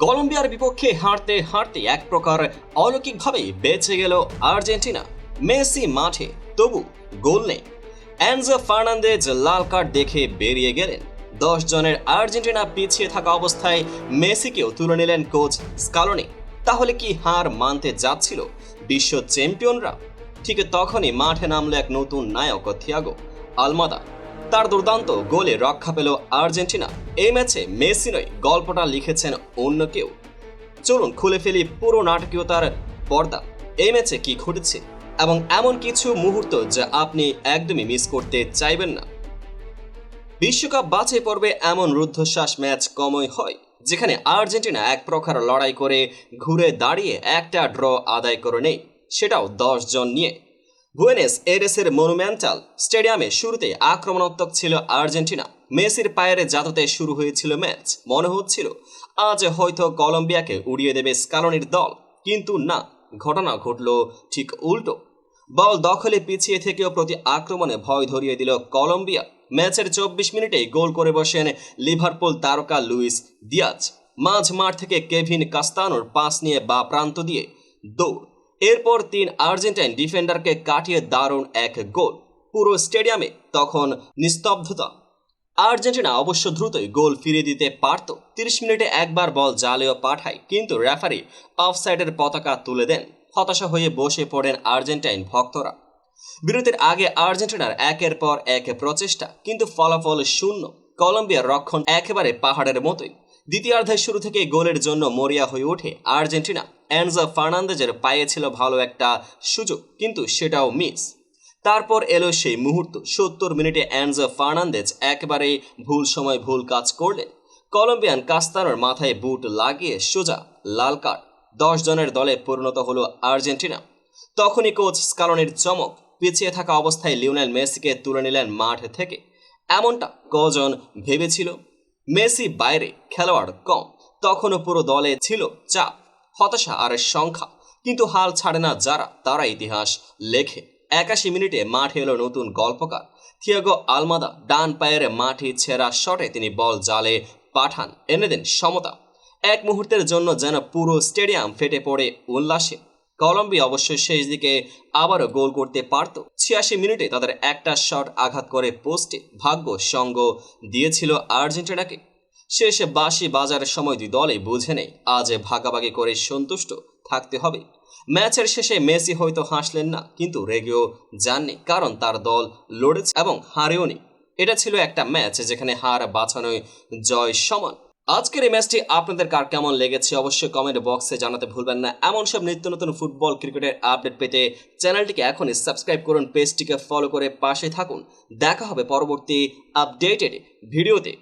কলম্বিয়ার বিপক্ষে হারতে হারতে এক প্রকার অলৌকিকভাবে বেঁচে গেল আর্জেন্টিনা। মেসি মাঠে, তবু গোল নেই। অ্যানজো ফার্নান্দেজ লাল কার্ড দেখে বেরিয়ে গেলেন। দশ জনের আর্জেন্টিনা পিছিয়ে থাকা অবস্থায় মেসিকেও তুলে নিলেন কোচ স্কালোনি। তাহলে কি হার মানতে যাচ্ছিল বিশ্ব চ্যাম্পিয়নরা? ঠিক তখনই মাঠে নামলো এক নতুন নায়ক, থিয়াগো আলমাদা। তার দুর্দান্ত গোলে রক্ষা পেল আর্জেন্টিনা। এই ম্যাচে মেসি নয়, গল্পটা লিখেছেন অন্য কেউ। চলুন খুলে ফেলি পুরো নাটকীয়তার পর্দা। এই ম্যাচে কি ঘটেছে এবং এমন কিছু মুহূর্ত যা আপনি একদমই মিস করতে চাইবেন না? বিশ্বকাপ বাছাই পর্বে এমন রুদ্ধশ্বাস ম্যাচ কমই হয়, যেখানে আর্জেন্টিনা এক প্রকার লড়াই করে ঘুরে দাঁড়িয়ে একটা ড্র আদায় করে নেই সেটাও দশ জন নিয়ে। বুয়েনেস এরেসের মনুমেন্টাল স্টেডিয়ামে শুরুতে আক্রমণাত্মক ছিল আর্জেন্টিনা। মেসির পায়ের জাততে শুরু হয়েছিল ম্যাচ। মনে হচ্ছিল, আজ হয়তো কলম্বিয়াকে উড়িয়ে দেবে স্কালনির দল। কিন্তু না, ঘটনা ঘটল ঠিক উল্টো। বল দখলে পিছিয়ে থেকেও প্রতি আক্রমণে ভয় ধরিয়ে দিল কলম্বিয়া। ম্যাচের চব্বিশ মিনিটেই গোল করে বসেন লিভারপুল তারকা লুইস দিয়াজ মাঝ মাঠ থেকে কেভিন কাস্তানোর পাস নিয়ে বা প্রান্ত দিয়ে দৌড়। এরপর তিন আর্জেন্টাইন ডিফেন্ডারকে কাটিয়ে দারুণ এক গোল। পুরো স্টেডিয়ামে তখন নিস্তব্ধতা। আর্জেন্টিনা অবশ্য দ্রুতই গোল ফিরিয়ে দিতে পারত। তিরিশ মিনিটে একবার বল জালেও পাঠায়, কিন্তু রেফারি অফসাইডের পতাকা তুলে দেন। হতাশা হয়ে বসে পড়েন আর্জেন্টাইন ভক্তরা। বিরতির আগে আর্জেন্টিনার একের পর এক প্রচেষ্টা, কিন্তু ফলাফল শূন্য। কলম্বিয়ার রক্ষণ একেবারে পাহাড়ের মতোই। দ্বিতীয়ার্ধের শুরু থেকে গোলের জন্য মরিয়া হয়ে ওঠে আর্জেন্টিনা। অ্যানজা ফার্নান্দেজের পায়ে ছিল ভালো একটা সুযোগ, কিন্তু সেটাও মিস। তারপর এলো সেই মুহূর্ত, সত্তর মিনিটে অ্যানজো ফার্নান্দেজ একেবারে ভুল সময় ভুল কাজ করলেন। কলম্বিয়ান কাস্তানোর মাথায় বুট লাগিয়ে সোজা লাল কার্ড। দশ জনের দলে পরিণত হলো আর্জেন্টিনা। তখনই কোচ স্কালনের চমক, পিছিয়ে থাকা অবস্থায় লিওনেল মেসিকে তুলে নিলেন মাঠ থেকে। এমনটা কজন ভেবেছিল? মেসি বাইরে, খেলোয়াড় কম, তখনও পুরো দলে ছিল চাপ। হতাশা আর সংখ্যা কিন্তু হাল ছাড়ে না যারা, তারা ইতিহাস লেখে। একাশি মিনিটে মাঠে এলো নতুন গল্পকার। থিয়াগো আলমাদা ডান পায়ের মাটি ছেঁড়া শটে তিনি বল জালে পাঠান। এনে দেন সমতা। এক মুহূর্তের জন্য যেন পুরো স্টেডিয়াম ফেটে পড়ে উল্লাসে। কলম্বিয়া অবশ্য শেষ দিকে আবারও গোল করতে পারত। ছিয়াশি মিনিটে তাদের একটা শট আঘাত করে পোস্টে ভাগ্য সঙ্গ দিয়েছিল আর্জেন্টিনাকে। শেষে বাসি বাজারের সময় দুই দলে বুঝে নেই। আজ ভাগাভাগি করে সন্তুষ্ট থাকতে হবে। ম্যাচের শেষে মেসি হয়তো হাসলেন না, কিন্তু রেগেও যাননি, কারণ তার দল লড়েছে এবং হারেওনি। এটা ছিল একটা ম্যাচ যেখানে হার বাঁচানোয় জয় সমান। আজকের এই ম্যাচটি আপনাদের কার কেমন লেগেছে অবশ্যই কমেন্ট বক্সে জানাতে ভুলবেন না। এমন সব নিত্য নতুন ফুটবল ক্রিকেটের আপডেট পেতে চ্যানেলটিকে এখনই সাবস্ক্রাইব করুন পেজটিকে ফলো করে পাশে থাকুন। দেখা হবে পরবর্তী আপডেটেড ভিডিওতে।